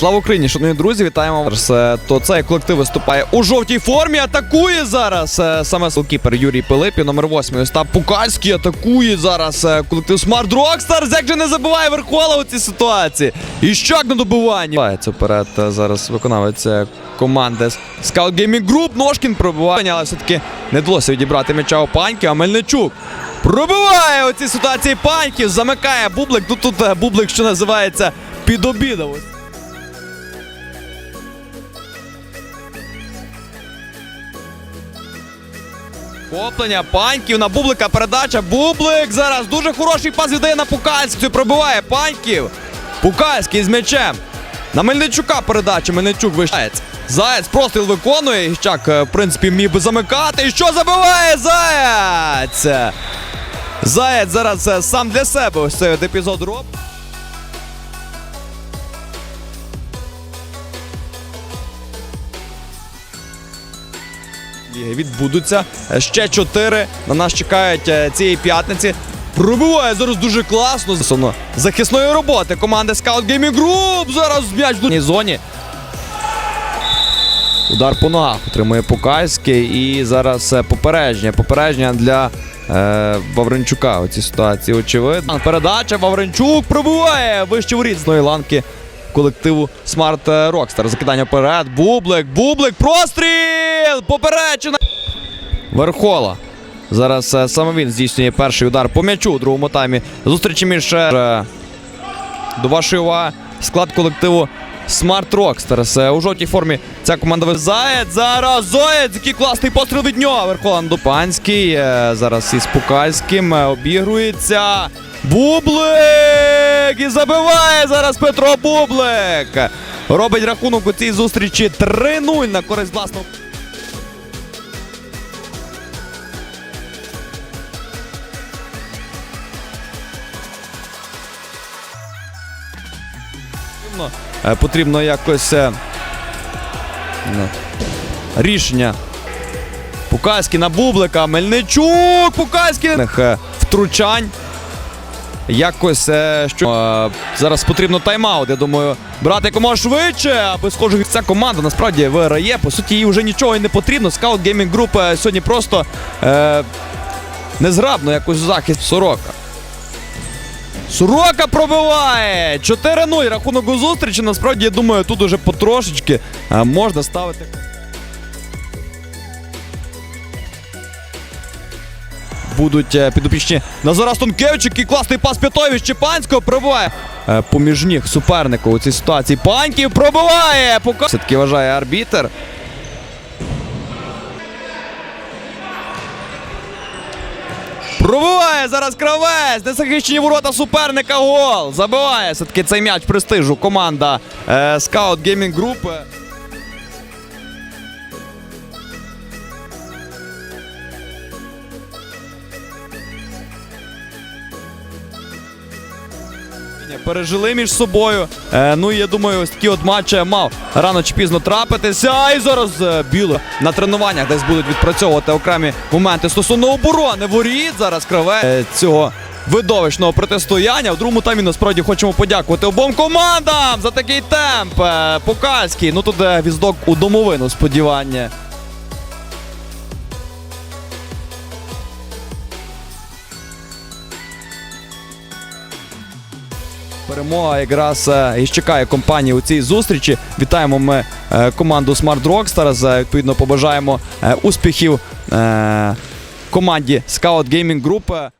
Слава Україні, шановні друзі, вітаємо вас. Е, То цей колектив виступає у жовтій формі. Атакує зараз е, саме голкіпер Юрій Пилипів, номер 8 Остап Пукальський атакує зараз е, колектив Smart Rockstars. Як же не забиває Верхола у цій ситуації? І щак на добиванні. Вається вперед зараз виконавець команди Scout Gaming Group. Ножкін пробиває, але все-таки не вдалося відібрати м'яча у паньки, а Мельничук. Пробиває у цій ситуації паньків, замикає бублик. Тут тут е, бублик, що називається, підобідав. Хоплення, паньків на бублика передача. Бублик зараз дуже хороший пас віддає на Пукальську. Пробиває паньків. Пукальський з м'ячем. На Мельничука передача. Мельничук вишається. Заєць простріл виконує. Іщак, е, в принципі, міг би замикати. І що забиває Заєць? Заєць зараз е, сам для себе ось цей епізод робить. Ліги відбудуться. Е, Ще чотири на нас чекають е, цієї п'ятниці. Пробиває зараз дуже класно. Стосовно захисної роботи команди Scout Gaming Group. Зараз м'яч в зоні. Удар по ногах отримує Пукальський. І зараз е, попередження. Попередження для е, Вавренчука у цій ситуації. Очевидно. Передача Вавренчук пробиває вище воріт з ланки колективу Smart Rockstar. Закидання вперед. Бублик, бублик, простріл! Поперечина. Верхола. Зараз е, саме він здійснює перший удар по м'ячу у другому таймі. Зустрічі між е, до вашої уваги склад колективу Smart Rockstars. Е, У жовтій формі ця команда визає. Зараз Зоєць, який класний постріл від нього. Верхола Дупанський. Зараз із Пукальським обігрується. Бублик! І забиває зараз Петро Бублик. Робить рахунок у цій зустрічі 3-0 на користь власного. потрібно. Е, якось е, ну, рішення. Пукальський на Бублика, Мельничук, Пукальський е, втручань. Якось е, що е, зараз потрібно тайм-аут. Я думаю, брати якомога швидше, аби схоже, ця команда насправді виграє. По суті, їй вже нічого і не потрібно. Скаут Group е, сьогодні просто е, незграбно якось захист сорока. Сорока пробиває! 4-0 рахунок у зустрічі. Насправді, я думаю, тут уже потрошечки е, можна ставити. Будуть е, підопічні Назара Стонкевич, який класний пас П'ятові Щепанського пробиває. Е, поміж ніг суперника у цій ситуації. Паньків пробиває! Пока... Все-таки вважає арбітер. Пробиває зараз кравець. Незахищені ворота суперника. Гол. Забиває все-таки цей м'яч престижу. Команда е, Scout Gaming Group. Пережили між собою. Е, ну і я думаю, ось такі от матчі мав рано чи пізно трапитися. І зараз е, біло на тренуваннях десь будуть відпрацьовувати окремі моменти стосовно оборони воріт. Зараз краве е, цього видовищного протистояння. В другому таймі насправді хочемо подякувати обом командам за такий темп. Е, Покальський. Ну тут е, віздок у домовину сподівання. Перемога якраз е, і чекає компанії у цій зустрічі. Вітаємо ми е, команду Smart Rockstars. Е, Відповідно, побажаємо успіхів команді Scout Gaming Group.